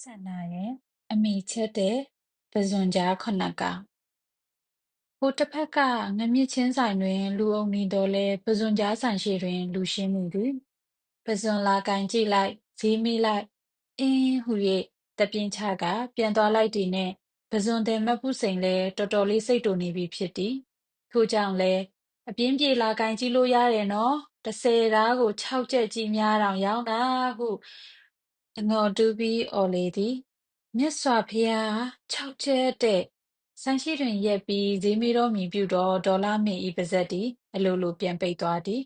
ဆန္ဒရဲ့အမိချက်တဲ့ပဇွန်ကြားခုနကဟိုတစ်ဖက်ကငမြင့်ချင်းဆိုင်တွင် လူအုံနေတော်လဲပဇွန်ကြားဆိုင်ရှိတွင် လူရှင်းနေသည်ပဇွန်လာကန်ကြည့်လိုက်ဈေးမိလိုက်အင်းဟု၍တပြင်းချက ပြန်သွားလိုက်သည်နှင့်ပဇွန်သည်မတ်ပုစိန်လဲတော်တော်လေးစိတ်တူနေပြီဖြစ်သည်ထို့ကြောင့်လဲအပြင်းပြေလာကန်ကြည့်လို့ရတယ်နော်တစ်ဆယ်ဓားကို6ချက်ကြီးများတောင်ရောင်းတာဟု အငေါ်တူးပြီးអော်လေသည် မြတ်စွာဘုရားခြောက်ချက်တဲ့ဆိုင်ရှိတွင်ရက်ပြီးဈေးမေတော်မူပြုတော့ဒေါ်လာမင်းဤပါဇက်သည်အလိုလိုပြန်ပိတ်သွားသည်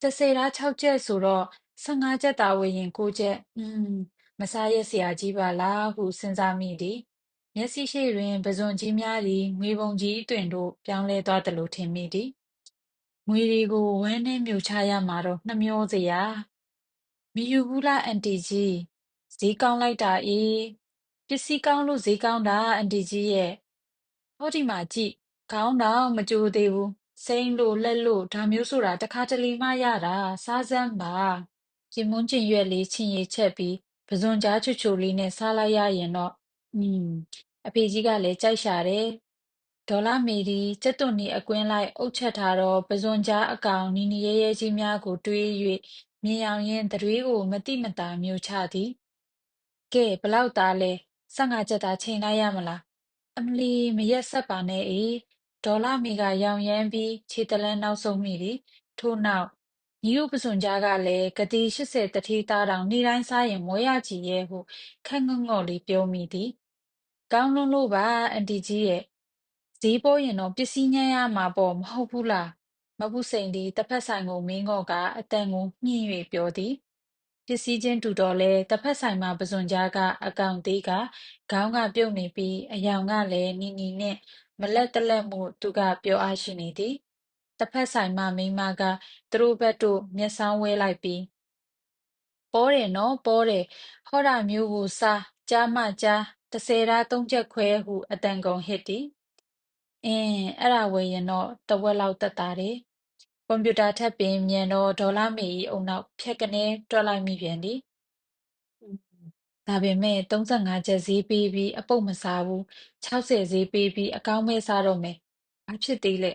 တစ်စေသား6ချက်ဆိုတော့15ချက်သာဝယ်ရင်9ချက်อืมမစားရစရာကြီးပါလားဟုစဉ်းစားမိသည်မျက်စိရှိတွင်ပဇွန်ကြီးများသည်ငွေပုံကြီးအတွင်တို့ပြောင်းလဲသွားသလိုထင်မိသည်ငွေတွေကိုဝမ်းနဲ့မြုပ်ချရမှာတော့နှမျောစရာမယူဘူးလားအန်တီကြီး ဈေးကောင်းလိုက်တာအေးပစ္စည်းကောင်းလို့ဈေးကောင်းတာအန်တီကြီးရဲ့ဟောဒီမှာကြည့်ခေါင်းတောင်မကြိုးသေးဘူးစိမ့်လို့လက်လို့ဒါမျိုးဆိုတာတစ်ခါတလေမှရတာစားစမ်းပါပြင်မွန်းကျင်ရွက်လေးချင်းရီချက်ပြီးပဇွန်ကြားချွတ်ချိုလေးနဲ့စားလိုက်ရရင်တော့อืมအဖေကြီးကလည်းကြိုက်ရှာတယ်ဒေါ်လာမေဒီကျက်သွန်နီအကွင်းလိုက်အုပ်ချက်ထားတော့ပဇွန်ကြားအကောင်နီနီရဲရဲကြီးများကိုတွေး၍မြင်အောင်ရင်တွေကိုမတိမတာမျိုးချသည် ကဲ ဘလောက်သားလဲ15ကျပ်သား ချိန်လိုက်ရမလား အမလီ မရက်ဆက်ပါနဲ့အေး ဒေါ်လာမီကရောင်ရမ်းပြီး ခြေတလန်းနောက်ဆုံးမိသည်ထို့နောက် ညီတို့ပစွန်ကြားကလည်းဂတိ80တတိသားတောင် နေ့တိုင်းစားရင် မွဲရကြည်ရဲ့ဟုခက်ငုံငေါ်လေးပြောမိသည် ကောင်းလွန်းလို့ပါ အန်တီကြီးရဲ့ ဈေးပေါ်ရင်တော့ ပစ္စည်းညံ့ရမှာပေါ့ မဟုတ်ဘူးလားမပုစိန်သည်တစ်ဖက်ဆိုင်ကိုမင်းငေါ့ကအတန်ကို မြင့်၍ပြောသည် ပစ္စည်းချင်းတူတော့လဲတစ်ဖက်ဆိုင်မှာပစွန်ကြားက အကောင်သေးကခေါင်းက ပြုတ်နေပြီးအယောင်ကလည်း နီနီနဲ့မလက်တလက်မှုသူက ပြောအားရှိနေသည်တစ်ဖက်ဆိုင်မှ မိန်းမက သူတို့ဘက်တို့ မျက်စောင်းဝဲလိုက်ပြီး ပေါ်တယ်နော် ပေါ်တယ် ဟောတာမျိုးကို စား ကြားမှကြား တစ်ဆယ်ဓာတ်သုံးချက်ခွဲ ဟုအတန်ကုန်ဟစ်သည် အင်း အဲ့ဒါဝယ်ရင်တော့တဝက်လောက်တက်တာတယ် ကွန်ပျူတာထက်ပင်မြန်တော့ဒေါ်လာမေကြီးအုံနောက် ဖြက်ကနေတွက်လိုက်မိပြန်သည် ဒါပေမဲ့35ကျပ်ဈေးပေးပြီး အပုတ်မစားဘူး60ဈေးပေးပြီး အကောင်းမဲ့စားတော့မယ် ဘာဖြစ်သေးလဲ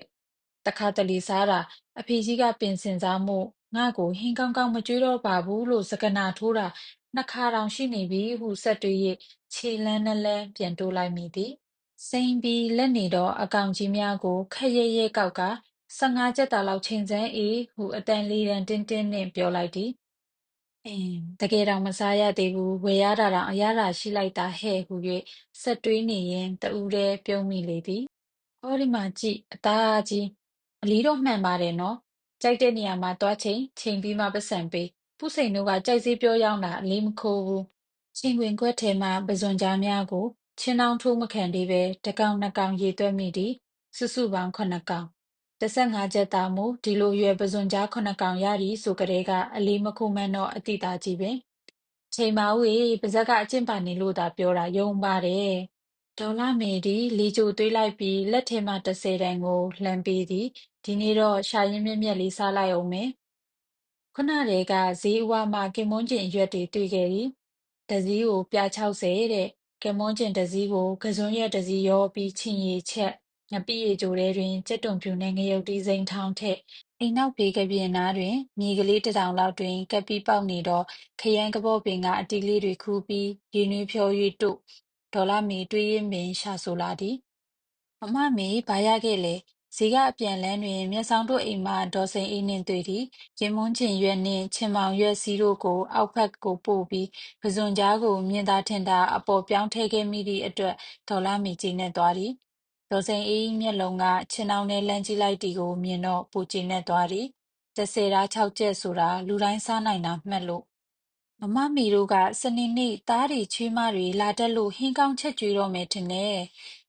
တခါတလေစားတာ အဖေကြီးက ပင်စင်စားမှုငါ့ကို ဟင်းကောင်းကောင်း မကြွေးတော့ပါဘူးလို့ စကနာထိုးတာ နှစ်ခါတောင် ရှိနေပြီဟုဆက်တွေး၍ခြေလန်းနှလန်း ပြန်တိုးလိုက်မိသည် စိမ့်ပြီးလက်နေတော့အကောင်ကြီးများကိုခက်ရဲရဲကောက်က 15ကျပ်တာလောက်ချိန်စမ်းအေးဟုအတန်လေးတန်တင်းတင်းနှင့်ပြောလိုက်သည်အင်းတကယ်တောင်မစားရသေးဘူးဝယ်ရတာတောင်အရသာရှိလိုက်တာဟဲ့ဟု၍ဆက်တွေးနေရင်တဦးတည်းပြုံးမိလေသည်ဟောဒီမှာကြည့်အသားကြီးအလီတော့မှန်ပါတယ်နော်ကြိုက်တဲ့နေရာမှာတွားချိန်ချိန်ပြီးမှပတ်စံပေးပုစိန်တို့ကကြိုက်စေးပြောရောက်တာအလေးမခိုးဘူးချင်းတွင်ခွက်ထဲမှပဇွန်ကြားများကိုချင်းနှောင်းထိုးမခံသေးပဲတစ်ကောင်နှစ်ကောင်ရေသွက်မိသည်စုစုပေါင်းခုနှစ်ကောင် 15ကျပ်သားမူဒီလိုရွယ်ပဇွန်ကြားခုနှစ်ကောင်ရသည်ဆိုကြတဲ့ကအလေးမခိုးမှန်းတော့အတိသားကြီးပင်ချိန်ပါဦးေပါဇက်က အကျင့်ပါနေလို့သာပြောတာ ယုံပါတယ် ဒေါ်လာမေဒီလီဂျိုသွေးလိုက်ပြီး လက်ထဲမှ30တန်ကို လှမ်းပေးသည် ဒီနေ့တော့ ရှာရင်းမြက်မြက်လေး စားလိုက်အောင်မယ် ခုနတည်းက ဈေးအဝမှာ ကင်မွန်းကျင်အရွက်တွေ တွေ့ခဲ့သည် တစည်းကို ပြ60တဲ့ ကင်မွန်းကျင်တစည်းကို ကစွန်းရက်တစည်းရောပြီး ချင်းရီချက် ငပိရီကြိုထဲတွင် ကြက်တွန်ဖြူနှင့် ငရုတ်တီးစိမ်းထောင်းထက်အိမ်နောက်ဘေးကပြင်နားတွင် မြေကလေးတစ်တောင်လောက်တွင် ကပ်ပြီးပေါက်နေတော့ခရမ်းကပော့ပင်ကအတီးလေးတွေခူးပြီး ရေနွေးဖြော၍တို့ ဒေါ်လာမီတွေးရင်ပင် ရှာဆိုလာသည် မမမေ ဘာရခဲ့လဲ ဈေးကအပြန်လန်းတွင်မျက်စောင်းတို့အိမ်မှ ဒေါ်စိန်အေးနှင့်တွေ့သည် ရင်မွန်းချင်ရွက်နှင့် ချင်မောင်ရွက်စီးတို့ကို အောက်ဖက်ကိုပို့ပြီးပဇွန်ကြားကို မြင်သာထင်သာ အပေါ်ပြောင်းထည့်ခဲ့မိသည့်အတွက် ဒေါ်လာမီကြည်နဲ့သွားသည် ဒေါ်စိန်အေးမျက်လုံးက ခြင်နှောင်းနဲ့လှမ်းကြည့်လိုက်သည်ကိုမြင်တော့ပူကြည်နဲ့သွားသည်တစ်ဆယ်ဓာတ်၆ကျက်ဆိုတာ လူတိုင်းစားနိုင်တာမှတ်လို့ မမမီတို့က စနေနေ့ သားတွေချွေးမတွေ လာတက်လို့ ဟင်းကောင်းချက်ကျွေးတော့မယ်ထင်တယ်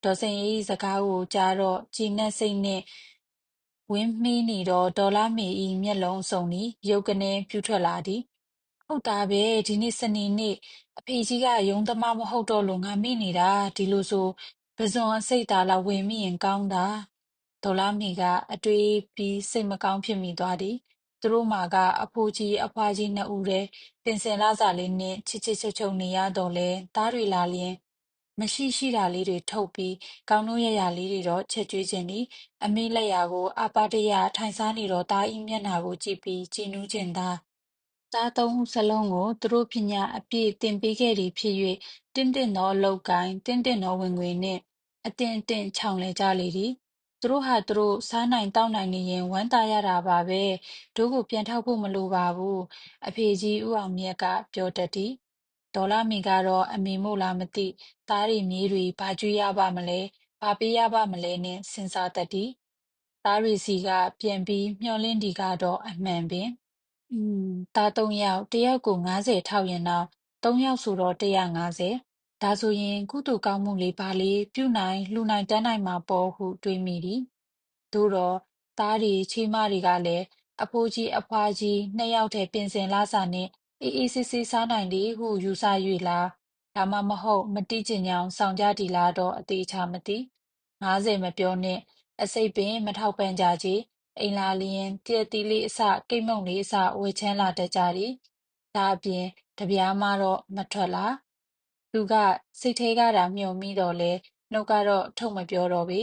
ဒေါ်စိန်အေးစကားကိုကြားတော့ကြည်နက်စိတ်နဲ့ဝင်းမှီးနေတော့ဒေါ်လာမေဤမျက်လုံးစုံသည် ရုပ်ကနေပြူထွက်လာသည် ဟုတ်တာပဲ ဒီနေ့ စနေနေ့ အဖေကြီးကယုံသမားမဟုတ်တော့လို့ ငါမိနေတာ ဒီလိုဆို ပဇွန်အစိတ်သားလောက်ဝင်မိရင် ကောင်းတာ ဒေါ်လာမေက အတွေးပြီး စိတ်မကောင်းဖြစ်မိသွားသည် သူသူတို့မှာက အဖိုးကြီး အဖွားကြီးနှစ်ဦးတည်းပင်စင်လာစာလေးနဲ့ချစ်ချစ်ချုပ်ချုပ်နေရတော့လဲသားတွေလာလျင် မရှိရှိတာလေးတွေ ထုတ်ပြီး ကောင်းတို့ရရလေးတွေတော့ ချက်ကျွေးခြင်းဒီအမေလက်ရာကိုအပါတရထိုင်စားနေတော့သားဤမျက်နှာကိုကြည့်ပြီး ကြည်နူးခြင်းသာ သားသုံးဦးစလုံးကို သူတို့ပညာအပြည့်တင်ပေးခဲ့သည်ဖြစ်၍တင့်တင့်သောအလောက်ကိုင်းတင့်တင့်သောဝင်ငွေနှင့်အတင်းအတင်းချောင်လဲကြလေသည် သူတို့ဟာသူတို့ စားနိုင်တောက်နိုင်နေရင် ဝမ်းသာရတာပါပဲတို့ကို ပြန်ထောက်ဖို့ မလိုပါဘူး အဖေကြီး ဦးအောင်မြတ်က ပြောတတ်သည် ဒေါ်လာမီကတော့ အမေမို့လားမသိ သားရီမြေးတွေ ဘာကျွေးရပါမလဲ ဘာပေးရပါမလဲနဲ့ စဉ်းစားတတ်သည် သားရီစီက ပြန်ပြီး မျောလင့်ဒီကတော့ အမှန်ပင် อืม သား ၃ ယောက် တစ်ယောက်ကို90ထောက်ရင်တော့၃ယောက်ဆိုတော့ 150 ဒါဆိုရင် ကုသိုလ်ကောင်းမှုလေးပါလေး ပြုနိုင် လှူနိုင်တန်းနိုင်မှာပေါ့ဟု တွေးမိသည် သို့တော့သားတွေ ချီးမတွေကလည်း အဖိုးကြီး အဖွားကြီး နှစ်ယောက်တည်းပင်စင်လာစာနဲ့အေးအေးဆေးဆေး စားနိုင်သည်ဟု ယူဆ၍လား ဒါမှမဟုတ်မတိကျင်ကြောင် ဆောင်ကြသည်လားတော့ အသေးချာမသိ90မပြောနဲ့အစိတ်ပင် မထောက်ပံ့ကြကြ အိမ်လာလျင်တရက်တီးလေးအစ ကိတ်မုံလေးအစဝေချမ်းလာတတ်ကြသည် ဒါအပြင် တပြားမှတော့ မထွက်လာ သူက စိတ်ထဲကတာမျှော်မိတော့လဲနှုတ်ကတော့ ထုတ်မပြောတော့ပေ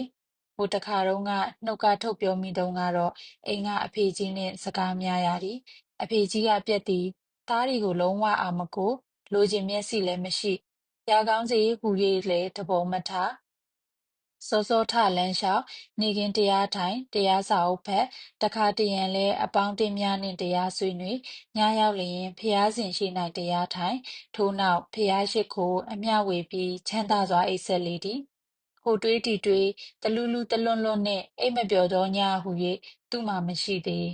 ဟိုတခါတုန်းက နှုတ်က ထုတ်ပြောမိတုန်းကတော့ အိမ်က အဖေကြီးနဲ့စကားများရသည် အဖေကြီးက ပြက်သည် သားတွေကို လုံးဝအာမကို လိုချင်မျက်စိလည်းမရှိရကောင်းစီဟူ၍လည်းတဘောမထား စောစောထလန်းလျှောက်နေကင်းတရားထိုင်တရားစာအုပ်ဖက်တခါတရံလဲအပေါင်းတင်များနှင့်တရားဆွေးနွေးညရောက်လျင်ဖျားစဉ်ရှိ၌တရားထိုင်ထို့နောက်ဖျားရှိခိုအမျှဝေပြီးချမ်းသာစွာအိပ်ဆက်လေသည်ဟိုတွေးတီတွေးတလူးလူးတလွန်းလွန်းနဲ့အိတ်မပြောသောညဟု၍သူ့မှာမရှိသေး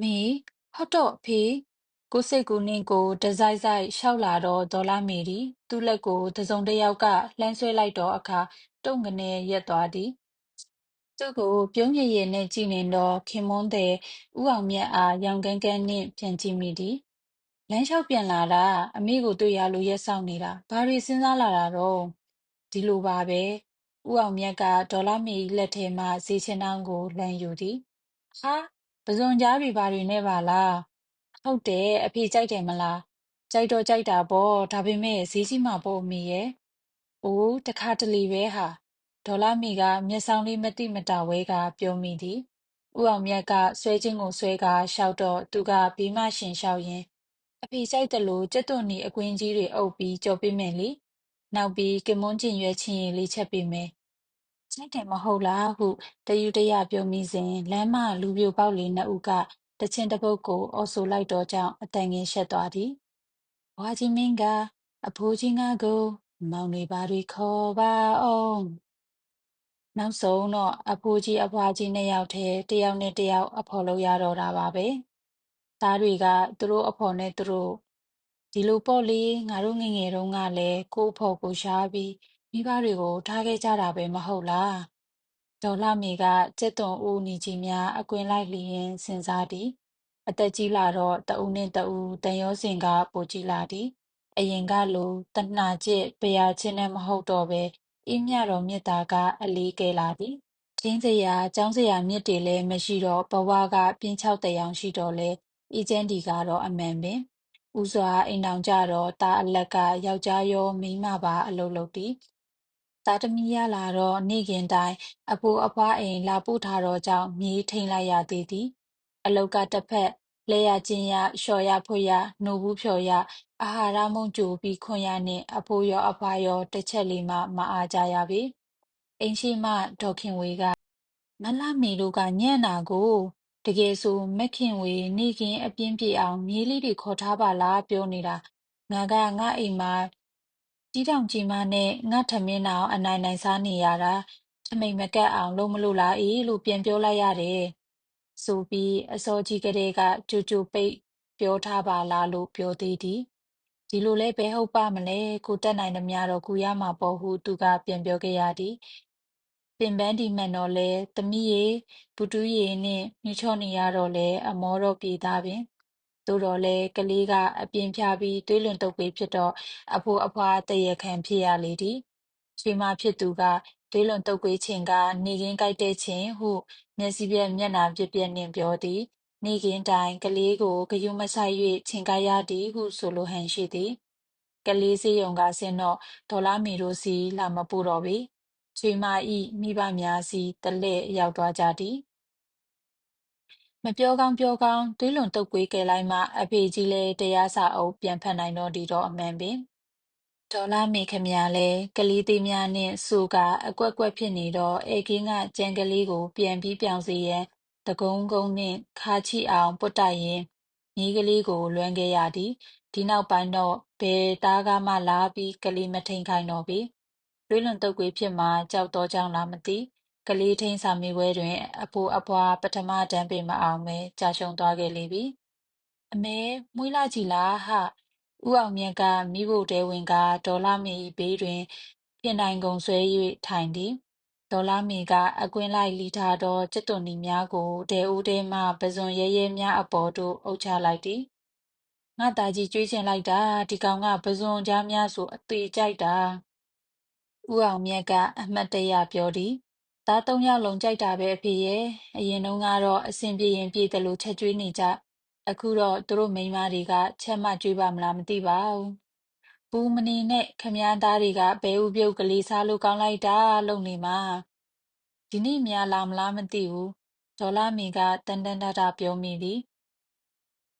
မီဟုတ်တော့ဖေ ကိုစိတ်ကူနှင့်ကိုတစိုက်စိုက်ရှောက်လာတော့ဒေါ်လာမီဒီသူ့လက်ကိုတစုံတစ်ယောက်ကလှမ်းဆွဲလိုက်တော့အခါ တုံကနေရက်သွားသည် သူ့ကို ပြုံးရည်ရည်နဲ့ကြည့်နေတော့ခင်မွန်းတဲ့ဥအောင်မြတ်အား ရောင်ကန်းကန်းနှင့် ပြန်ကြည့်မိသည် လမ်းလျှောက်ပြန်လာတာ အမေကိုတွေ့ရလို့ ရက်ဆောင်နေတာ ဘာတွေစဉ်းစားလာတာတော့ ဒီလိုပါပဲဥအောင်မြတ်က ဒေါ်လာမီလက်ထဲမှ ဈေးချင်းနှောင်းကို လှမ်းယူသည် ဟာပဇွန်ကြားတွေဘာတွေနဲ့ပါလား ဟုတ်တယ်အဖေကြိုက်တယ်မလားကြိုက်တော့ကြိုက်တာပေါ့ဒါပေမဲ့ဈေးကြီးမှာပေါ့အမေရဲ့အိုးတခါတလေပဲဟာဒေါ်လာမီကမျက်စောင်းလေးမတိမတာဝဲကပြောမိသည်ဥအောင်မြတ်ကဆွဲချင်းကိုဆွဲကရှောက်တော့သူကဘေးမရှင်ရှောက်ရင်အဖေကြိုက်တယ်လို့ကြက်သွန်နီအကွင်းကြီးတွေအုပ်ပြီးကြော်ပေးမယ်လေနောက်ပြီးကမွန်းကျင်ရွက်ချင်းရည်လေးချက်ပေးမယ်ကြိုက်တယ်မဟုတ်လားဟုတယူတရပြောမိစဉ်လမ်းမလူပြိုပေါက်လေးနှစ်ဦးက တချင်းတစ်ပုတ်ကို အော်ဆိုလိုက်တော့ကြောင့်အတန်ငင်ရှက်သွားသည်ဘွားကြီးမင်းကအဖိုးကြီးငါကို မောင်တွေပါတွေခေါ်ပါအောင်နောက်ဆုံးတော့အဖိုးကြီးအဖွားကြီးနှစ်ယောက်တည်းတယောက်နဲ့တယောက်အဖော်လို့ရတော့တာပါပဲသားတွေကသူတို့အဖော်နဲ့သူတို့ဒီလိုပေါ့လေငါတို့ငယ်ငယ်တုန်းကလည်းကိုယ့်အဖော်ကိုရှားပြီးမိဘတွေကိုထားခဲ့ကြတာပဲမဟုတ်လား ဒေါ်လာမီကကျက်သွန်ဦးညီကြီးများ အကွင်လိုက်လျင် စဉ်းစားသည် အသက်ကြီးလာတော့တဦးနဲ့တဦးတန်ရောစင်က ပိုကြီးလာသည် အရင်ကလိုတဏှာကျစ်ပရာချင်းနဲ့ မဟုတ်တော့ပဲအင်းမြတော်မြတ်တာက အလေးကဲလာသည်တင်းစရာ ကျောင်းစရာမြစ်တွေလည်း မရှိတော့ ဘဝက ပြင်းချောက်တဲ့အောင်ရှိတော့လေအီကျန်းဒီကတော့ အမှန်ပင် ဦးစွာ အိမ်တော်ကြတော့တာအလက်က ယောက်ျားရော မိန်းမပါ အလုပ်လုပ်သည် သားသမီးရလာတော့ နေ့ခင်တိုင်း အဖိုးအဖွားအိမ် လာပို့ထားတော့ကြောင့် မြေးထိန်လိုက်ရသေးသည် အလောက်ကတစ်ဖက် လဲရချင်းရ လျှော်ရဖွရနိုဘူးဖြော်ရ အာဟာရမုံကြိုပြီးခွန်ရနှင့် အဖိုးရော အဖွားရော တစ်ချက်လေးမှ မအားကြရပေ အိမ်ရှိမှဒေါခင်ဝေက မလှမီတို့က ညံ့နာကိုတကယ်ဆိုမက်ခင်ဝေ နေခင်အပြင်းပြေအောင် မြေးလေးတွေ ခေါ်ထားပါလား ပြောနေတာ ငါက ငါအိမ်မှာ ကြီးတောင်ကြီးမနဲ့ ငါထမင်းအောင် အနိုင်နိုင်စားနေရတာ ထမိန်မကက်အောင် လုံးမလို့လားအေးလို့ ပြန်ပြောလိုက်ရတယ် ဆိုပြီး အစောကြီးကလေးက ကြိုကြိုပိတ်ပြောထားပါလားလို့ ပြောသေးသည် ဒီလိုလဲဘယ်ဟုတ်ပါမလဲ ကိုတက်နိုင်သမျှတော့ ကူရမှာပေါ့ဟု သူက ပြန်ပြောခဲ့ရသည် ပင်ပန်းဒီမှန်တော့လဲသမီးရေပူတူးရေနှင့်ညှချော့နေရတော့လဲအမောတော့ပြေသားပင် သို့တော်လဲကလေးက အပြင်းဖြားပြီး သွေးလွန်တုပ်ပေဖြစ်တော့ အဖိုးအဖွား တရခံဖြစ်ရလေသည် ချွေမဖြစ်သူက သွေးလွန်တုပ်ကွေးခြင်းကနေကင်းကြိုက်တဲ့ခြင်းဟု မျက်စိပြက် မျက်နာပြက်ပြက်နှင့် ပြောသည် နေကင်းတိုင်ကလေးကိုဂယုမဆိုင်၍ချင်ကရသည်ဟု ဆိုလိုဟန်ရှိသည် ကလေးစေယုံကဆင်းတော့ ဒေါ်လာမီတို့စီလာမပူတော့ပေ ချွေမဤမိဘများစီတလဲ့ရောက်သွားကြသည် မပြောကောင်းပြောကောင်းတွေးလွန်တုတ်ကွေးကဲလိုက်မှအဖေကြီးလဲတရားစာအုပ်ပြန်ဖတ်နိုင်တော့ဒီတော့အမှန်ပင်ဒေါ်လာမေခမရလဲကလေးသေးများနှင့်စူကအကွက်ကွက်ဖြစ်နေတော့အေကင်းကကြံကလေးကို ပြန်ပြီးပြောင်စေရန်တကုံးကုန်းနှင့်ခါချီအောင်ပုတ်တိုက်ရင်မြေးကလေးကိုလွမ်းခဲ့ရသည်ဒီနောက်ပိုင်းတော့ဘယ်သားကားမှလာပြီးကလေးမထိန်ခိုင်းတော့ပေတွေးလွန်တုတ်ကွေးဖြစ်မှာကြောက်တော့ကြောင်းလားမသိ ကလေးထိန်စာမေးပွဲတွင် အဖိုးအဖွား ပထမတန်းပေမအောင်ပဲကြာရှုံးသွားခဲ့လေပြီ အမဲ မွေးလာကြည်လားဟ ဦးအောင်မြတ်ကမိဖို့တဲဝင်ကဒေါ်လာမေ၏ဘေးတွင်ပြင်တိုင်ကုံဆွဲ၍ထိုင်သည် ဒေါ်လာမေက အကွင်းလိုက်လီထားသောကျက်သွန်နီများကို ဒဲဦးတဲမှပဇွန်ရဲရဲများအပေါ်သို့ အုပ်ချလိုက်သည် ငါသားကြီးကြွေးချင်လိုက်တာ ဒီကောင်ကပဇွန်ကြားများဆို အသေးကြိုက်တာ ဦးအောင်မြတ်က အမှတ်တရပြောသည် သားသုံးယောက်လုံး ကြိုက်တာပဲ အဖေရဲ့အရင်တုန်းကတော့ အဆင်ပြေရင် ပြေတယ်လို့ချက်ကျွေးနေကြ အခုတော့ သူတို့မိန်းမတွေက ချက်မှ ကျွေးပါမလား မသိပါဘူး ပူမနေနဲ့ခမည်းသားတွေက ဘဲဥပြုတ်ကလေး စားလို့ကောင်းလိုက်တာ လုံနေမှာ ဒီနေ့များ လာမလား မသိဘူး ဒေါ်လာမီကတန်တန်တတာ ပြောမိသည်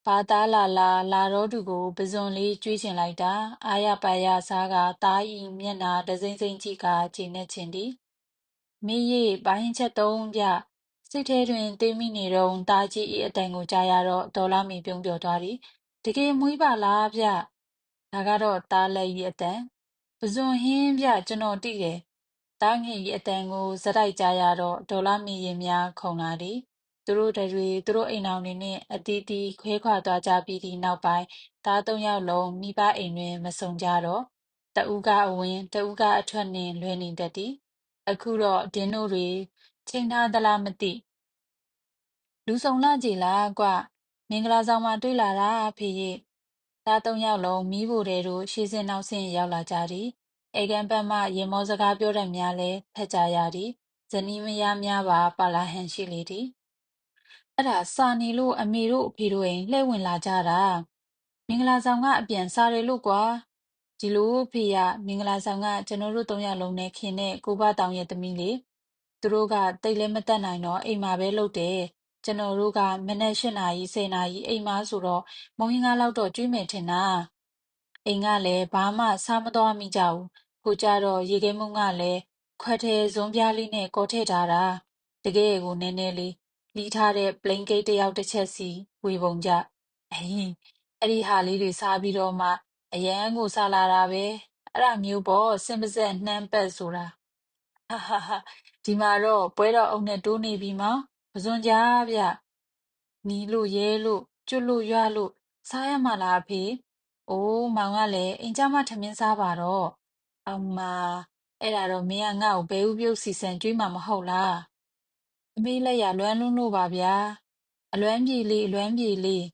ဘာသားလာလာ လာတော့သူကိုပဇွန်လေးကျွေးချင်လိုက်တာ အာရပါရစားကတားဤမျက်နာဒစိမ့်စိမ့်ကြည့်ကခြေနဲ့ချင်သည် မေးရီဘိုင်းချက်သုံးပြစိတ်ထဲတွင်တွေးမိနေတော့တားကြီး၏အတန်ကိုကြားရတော့ဒေါ်လာမီပြုံးပြော်သွားသည်တကယ်မွေးပါလားဗျဒါကတော့တားလက်၏အတန်ပဇွန်ဟင်းဗျကျွန်တော်တိတယ်တားငယ်၏အတန်ကိုစတိုက်ကြားရတော့ဒေါ်လာမီရင်များခုန်လာသည်သူတို့တွေသူတို့အိမ်အောင်တွေနဲ့အတီးတီးခွဲခွာသွားကြပြီးသည့်နောက်ပိုင်းသားသုံးယောက်လုံးမိဘအိမ်တွင် မဆုံကြတော့တဦးကအဝင်တဦးကအထွက်နှင့်လွဲနေတတ်သည် အခုတော့ ဒင်းတို့တွေ ချိန်ထားသလားမသိ လူစုံလာကြည်လားကွ မင်္ဂလာဆောင်မှာတွေ့လာတာဖေရဲ့ သားသုံးယောက်လုံးမိဖို့တဲ့တို့ ရှေးစင်နောက်ဆင်ရောက်လာကြသည်အေကန်ပတ်မှရေမောစကားပြောတတ်များလဲဖက်ကြရသည် ဇနီးမယားများပါ ပါလာဟန်ရှိလေသည် အဲ့ဒါ စာနေလို့ အမေတို့ အဖေတို့အိမ် လှည့်ဝင်လာကြတာ မင်္ဂလာဆောင်က အပြန် စားတယ်လို့ကွာ ဒီလိုဖေရမင်္ဂလာဆောင်ကကျွန်တော်တို့သုံးယောက်လုံးနဲ့ခင်တဲ့ကိုဘတောင်ရဲ့သမီးလေးသူတို့ကတိတ်လည်းမတက်နိုင်တော့အိမ်မှာပဲလုပ်တယ်ကျွန်တော်တို့ကမနေ့၈နာရီ10နာရီအိမ်မှာဆိုတော့မုံရင်ကားလောက်တော့ကျွေးမယ်ထင်တာအိမ်ကလည်းဘာမှစားမသွားမိကြဘူးကိုကြတော့ရေခဲမုံကလည်းခွက်ထဲဇွန်ပြားလေးနဲ့ကောထည့်ထားတာတကယ်ကိုနည်းနည်းလေးလီးထားတဲ့ plain cake တစ်ယောက်တစ်ချက်စီဝေပုံကြအေးအဲ့ဒီဟာလေးတွေစားပြီးတော့မှ အရန်ကိုစားလာတာပဲအဲ့ဒါမျိုးပေါ့စင်ပါစက်နှမ်းပတ်ဆိုတာဟာဟာဟာဒီမှာတော့ပွဲတော်အုပ်နဲ့တိုးနေပြီမောင်ပစွန်ကြဗျနီလို့ရဲလို့ကျွတ်လို့ရွလို့စားရမှာလားအဖေအိုးမောင်ကလည်းအိမ်ကြမှာထမင်းစားပါတော့အမအဲ့ဒါတော့မင်းကငါ့ကိုဘဲဥပြုတ်စီစံကျွေးမှာမဟုတ်လားအမေလက်ရလွမ်းလွန်းလို့ပါဗျာအလွမ်းပြေလေးအလွမ်းပြေလေး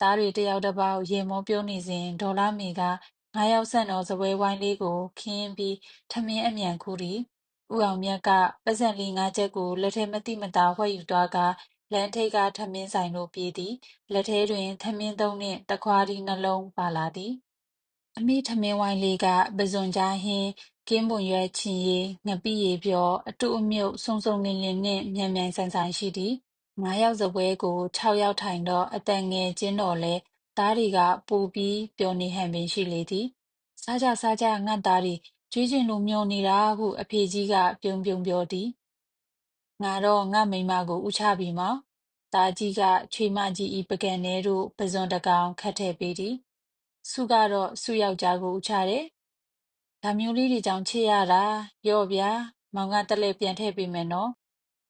သားတွေတယောက်တစ်ပေါက်ရေမောပြောနေစဉ် ဒေါ်လာမီကငါးယောက်ဆန့်တော်စပွဲဝိုင်းလေးကိုခင်းပြီး ထမင်းအမြန်ခူးသည် ဦးအောင်မြတ်ကပတ်စံလေးငါးချက်ကို လက်ထဲမတိမတာဝှက်ယူသွားကလမ်းထိပ်က ထမင်းဆိုင်သို့ ပြေးသည် လက်ထဲတွင် ထမင်းသုံးနှင့်တခွားဒီနှလုံး ပါလာသည် အမိထမင်းဝိုင်းလေးကပဇွန်ကြားဟင်း ကင်းပွန်ရွက်ချင်ရည် ငပိရည်ပြောအတုအမြုပ် စုံစုံလင်လင်နှင့် မြန်မြန်ဆန်ဆန်ရှိသည် ငါးယောက်စပွဲကို6ယောက်ထိုင်တော့အတန်ငယ်ချင်းတော်လဲသားတွေကပူပြီး ပျော်နေဟန်ပင်ရှိလေသည် စားကြစားကြငတ်သားတွေ ကျွေးကျင်လို့ မျောနေတာဟု အဖေကြီးက ပြုံပြုံပြောသည် ငါတော့ ငါမိမကိုဥချပြီမောင် သားကြီးက ချွေမကြီးဤပကံထဲသို့ပဇွန်တကောင် ခတ်ထည့်ပေးသည်စုကတော့စုယောက်ျားကိုဥချတယ် ဒါမျိုးလေးတွေကြောင့် ချစ်ရတာရော့ဗျာ မောင်ကတက်လက်ပြန်ထည့်ပေးမယ်နော်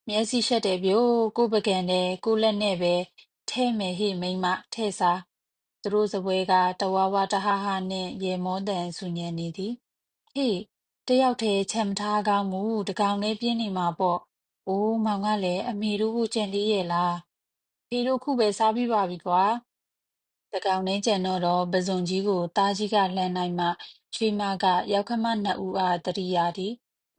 မျက်စိရှက်တယ်ဗျို့ကိုပကံနဲ့ကိုလက်နဲ့ပဲထဲမယ်ဟိမိမထဲစားသူတို့စပွဲကတဝါဝါတဟားဟားနဲ့ရေမောတန်ဆူညံနေသည်ဟေ့တယောက်တည်းချမ်းထားကောင်းမူတကောင်လေးပြင်းနေမှာပေါ့အိုးမောင်ကလည်းအမေတို့ကိုကြံသေးရဲ့လားဖေတို့ခုပဲစားပြီးပါပြီကွာတကောင်လေးကြံတော့တော့ပဇွန်ကြီးကိုတားကြီးကလှမ်းနိုင်မှချွေးမကရောက်ခမနှစ်ဦးအားတရိယာသည်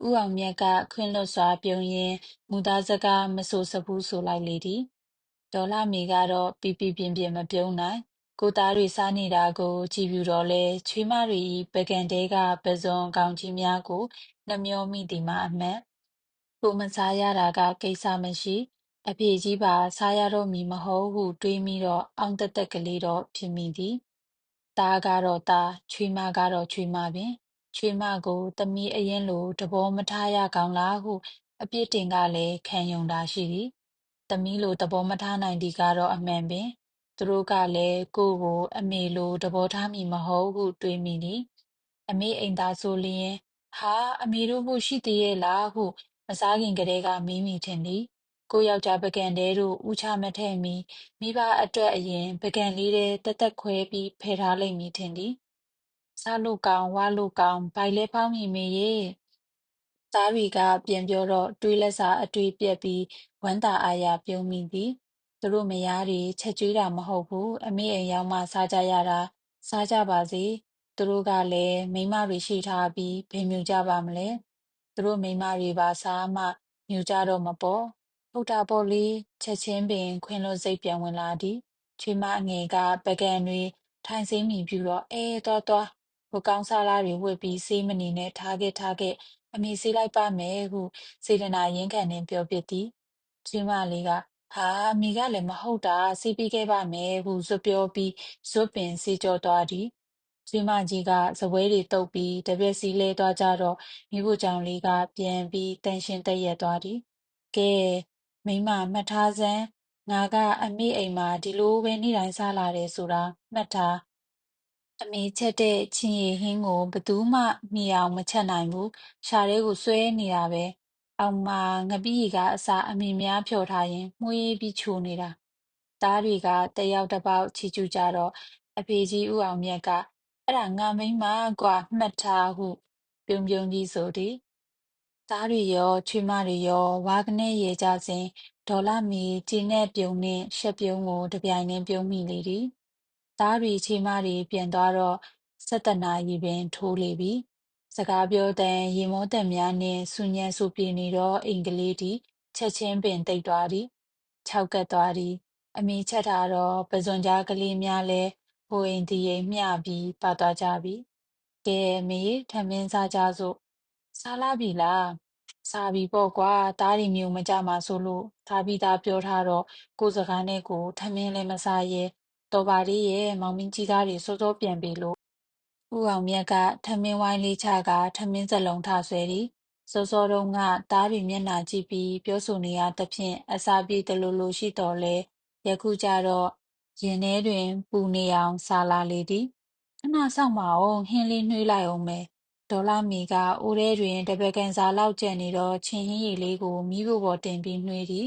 ဥအောင်မြတ်က ခွင်းလွတ်စွာပြုံးရင်မူသားစကား မဆိုစဘူး ဆိုလိုက်လေသည် ဒေါ်လာမီကတော့ ပီပီပြင်းပြင်းမပြုံးနိုင် ကိုသားတွေ စားနေတာကို ကြည်ပြူတော့လဲချွေးမတွေဤပကံတဲကပဇွန်ကောင်ကြီးများကို နှမျောမိသည်မှာအမှန်ကိုမစားရတာက ကိစ္စမရှိ အဖေကြီးပါ စားရတော့မီမဟုတ်ဟု တွေးမိတော့ အောင်တက်တက်ကလေးတော့ ဖြစ်မိသည် သားကတော့သား ချွေးမကတော့ ချွေးမပင် ချွေးမကို သမီးအရင်လိုတဘောမထားရကောင်းလားဟု အပြစ်တင်ကလည်း ခံယုံတာရှိသည် သမီးလို သဘောမထားနိုင်သည်ကတော့ အမှန်ပင် သူတို့ကလည်း ကိုယ့်ကို အမေလို သဘောထားမည်မဟုတ်ဟု တွေးမိသည် အမေအိမ်သားဆိုလျင် ဟာ အမေတို့ဖို့ရှိသေးရဲ့လားဟု မစားခင်ကတည်းက မေးမိထင်သည် ကိုယောက်ျားပကံတဲတို့ဥချမထည့်မီ မိဘအတွက်အရင်ပကံလေးတဲ့တက်တက်ခွဲပြီး ဖယ်ထားလိုက်မိထင်သည် စားလို့ကောင်းဝါလို့ကောင်း ဘိုင်လဲဖောင်းမိမေရဲ့သားတွေကပြန်ပြောတော့ တွေးလက်စာအတွေ့ပြက်ပြီး ဝမ်းသာအားရပြုံးမိသည် သူတို့မယားတွေ ချက်ကျွေးတာမဟုတ်ဘူး အမေအိမ်ရောက်မှ စားကြရတာ စားကြပါစေ သူတို့ကလည်း မိန်းမတွေရှိထားပြီး ဘယ်မြူကြပါမလဲ သူတို့မိန်းမတွေပါစားမှ မြူကြတော့မပေါ့ ဟုတ်တာပေါ့လေ ချက်ချင်းပင် ခွင်လွတ်စိတ်ပြန်ဝင်လာသည် ချွေးမအငယ်ကပကံတွေ ထိုင်စိမ့်မိပြူတော့ အဲ သွားသွား ဟိုကောင်းစားလားတွေဝတ်ပြီးစေးမနေနဲ့ထားခဲ့ထားခဲ့အမေစေးလိုက်ပါမယ်ဟုစေတနာရင်းခံနေပြောပြသည်ချွေးမလေးကဟာအမေကလည်းမဟုတ်တာစေးပြီးခဲ့ပါမယ်ဟုဇွတ်ပြောပြီးဇွတ်ပင်စေးကြောသွားသည်ချွေးမကြီးကစပွဲတွေတုပ်ပြီးတပြက်စီလဲသွားကြတော့မိဖို့ကြောင့်လေးကပြန်ပြီးတန်ရှင်းတက်ရက်သွားသည်ကဲမိမမှတ်ထားစမ်းငါကအမေအိမ်မှာဒီလိုပဲနေ့တိုင်းစားလာတယ်ဆိုတာမှတ်ထား အမေချက်တဲ့ ချင်းရည်ဟင်းကို ဘယ်သူမှမြည်အောင်မချက်နိုင်ဘူးရှားတဲ့ကို ဆွဲနေတာပဲ အောင်မငပိရီကအစာအမေများဖြော်ထားရင်မှုေးပြီးချိုနေတာ သားတွေကတယောက်တစ်ပေါက် ချီကျူးကြတော့ အဖေကြီးဦးအောင်မြတ်က အဲ့ဒါ ငါမိန်းမကွာမှတ်ထားဟု ပြုံးပြုံးကြီးဆိုသည်သားတွေရော ချွေးမတွေရော ဝါကနေရေကြစဉ် ဒေါ်လာမီကျင်းနဲ့ပြုံနဲ့ရှက်ပြုံးကိုတပြိုင်တည်း ပြုံးမိလေသည် သားတွေချေမတွေပြန်သွားတော့၁၇နာရီပင် ထိုးလေပြီစကားပြောတန်ရေမောတန်များနှင့်ဆူညံဆူပြေနေတော့အိမ်ကလေးသည်ချက်ချင်းပင်တိတ်သွားသည်ခြောက်ကပ်သွားသည်အမေချက်ထားတော့ပဇွန်ကြားကလေးများလဲဟိုအိမ်ဒီအိမ်မျှပြီးပါသွားကြပြီကဲမေထမင်းစားကြစို့စားလာပြီလားစားပြီပေါ့ကွာသားတွေမျိုးမကြမှာဆိုလို့သားပြီးသားပြောထားတော့ကိုယ်စကားနဲ့ကိုထမင်းလည်းမစားရဲ တော်ပါလေးရဲ့ မောင်မင်းကြီးသားတွေ စောစောပြန်ပြီလို့ ဦးအောင်မြတ်က ထမင်းဝိုင်းလေးချကထမင်းစလုံးထဆွဲသည် စောစောတုန်းက သားတွေမျက်နှာကြည့်ပြီး ပြောဆိုနေရသဖြင့် အစာပြေတလူလူရှိတော်လဲယခုကျတော့ ရင်ထဲတွင် ပူနေအောင်စားလာလေသည် ခဏဆောင်မအောင်ဟင်းလေးနှွှေးလိုက်အောင်မယ် ဒေါ်လာမီကအိုးထဲတွင် တပကံစာလောက်ကျန်နေတော့ချင်းဟင်းရည်လေးကိုမိဖို့ပေါ်တင်ပြီးနှွှေးသည်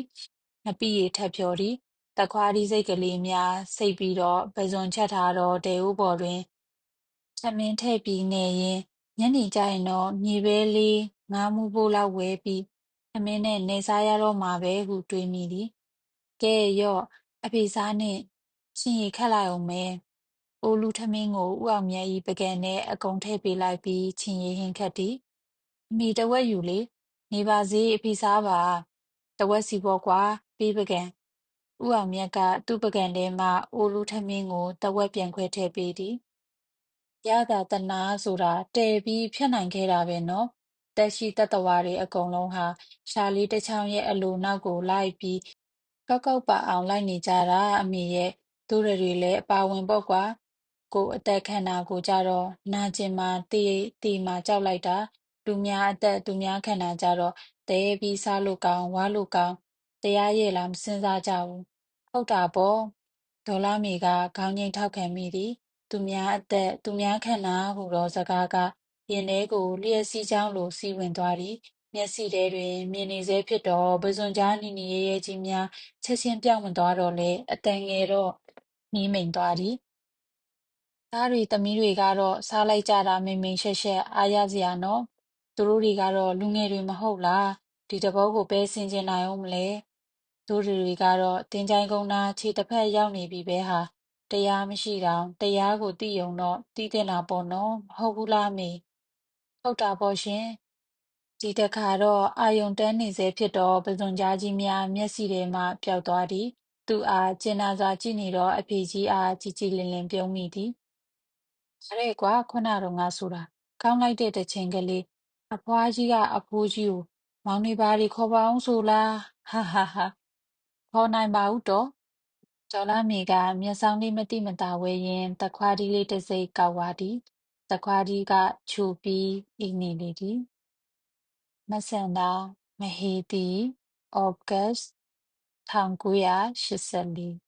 ငပိရည်ထပ်ဖြော်သည် တခွားဒီစိတ်ကလေးများစိတ်ပြီးတော့ပဇွန်ချက်ထားတော့တဲဦးပေါ်တွင်သမင်းထည့်ပြီးနေရင်ညနေကျရင်တော့ မြေပဲလေးငါးမှုဖို့လောက်ဝဲပြီးသမင်းနဲ့နေစားရတော့မှာပဲဟု တွေးမိသည် ကဲရော့ အဖေစားနဲ့ချင်းရီခတ်လိုက်အောင်မယ် အိုလူထမင်းကိုဥအောင်မြတ်ဤပကံနဲ့အကုန်ထည့်ပေးလိုက်ပြီး ချင်းရီဟင်းခတ်သည် အမိတဝက်ယူလေ နေပါစေ အဖေစားပါ တဝက်စီပေါ့ကွာ ပေးပကံ ဦးအောင်မြတ်က သူ့ပကံထဲမှ အိုလူထမင်းကို တဝက်ပြန်ခွဲထည့်ပေးသည်ရတာတနာဆိုတာတဲပြီး ဖြတ်နိုင်ခဲ့တာပဲနော်တက်ရှိတတဝါတွေအကုန်လုံးဟာ ရှာလီတစ်ချောင်းရဲ့အလိုနောက်ကိုလိုက်ပြီး ကောက်ကောက်ပါအောင် လိုက်နေကြတာအမေရဲ့သူတွေလည်း အပါဝင်ပေါ့ကွာ ကိုယ်အသက်ခန္ဓာကိုကြတော့ နာကျင်မှာတေးတေးမှာ ကြောက်လိုက်တာလူများအသက် သူများခန္ဓာကြတော့တဲပြီး စားလို့ကောင်း ဝါလို့ကောင်း တရားရဲ့လား မစင်စားကြဘူး ဟုတ်တာပေါ့ ဒေါ်လာမီကခေါင်းငိမ်ထောက်ခံမိသည် သူများအသက် သူများခန္ဓာဟုသောစကားက ရင်ထဲကို လျှက်စီးချောင်းလို စီးဝင်သွားသည် မျက်စိထဲတွင် မြင်နေစေဖြစ်တော့ပဇွန်ကြားနီနီရဲရဲကြီးများ ချက်ချင်းပြောင်းမသွားတော့လေအတန်ငယ်တော့နှီးမိန်သွားသည် သားတွေသမီးတွေကတော့ စားလိုက်ကြတာ မိန်မိန်ရှက်ရှက် အားရစရာနော် သူတို့တွေကတော့ လူငယ်တွေမဟုတ်လား ဒီတဘောကိုပဲဆင်ကျင်နိုင်အောင်မလဲ သူတွေကတော့တင်ကြိုင်ကုန်းနာခြေတစ်ဖက်ရောက်နေပြီပဲဟာ တရားမရှိတော့တရားကိုသိယုံတော့ သိတဲ့နာပေါ့နော် မဟုတ်ဘူးလားမေ ဟုတ်တာပေါ့ရှင် ဒီတခါတော့ အာယုံတန်းနေစေဖြစ်တော့ပဇွန်ကြားကြီးများ မျက်စိထဲမှ ပျောက်သွားသည် သူအားကျင်နာစွာကြည့်နေတော့အဖေကြီးအား ကြည်ကြည်လင်လင် ပြုံးမိသည်။ဒါတဲ့ကွာ ခုနတော့ငါဆိုတာ ကောင်းလိုက်တဲ့တစ်ချိန်ကလေး အဖွားကြီးက အဖိုးကြီးကို မောင်နေပါရီခေါ်ပါအောင်ဆိုလား ဟာဟာဟာ ခေါ်နိုင်ပါဦးတော့ဒေါ်လာမီကမျက်စောင်းလေးမတိမတာဝဲရင်တခွားဒီလေးတစ်စိတ်ကောက်ဝါသည်တခွားဒီကခြူပြီး အိနေလေသည်မဆန်တာမဟေတီဩဂတ်1984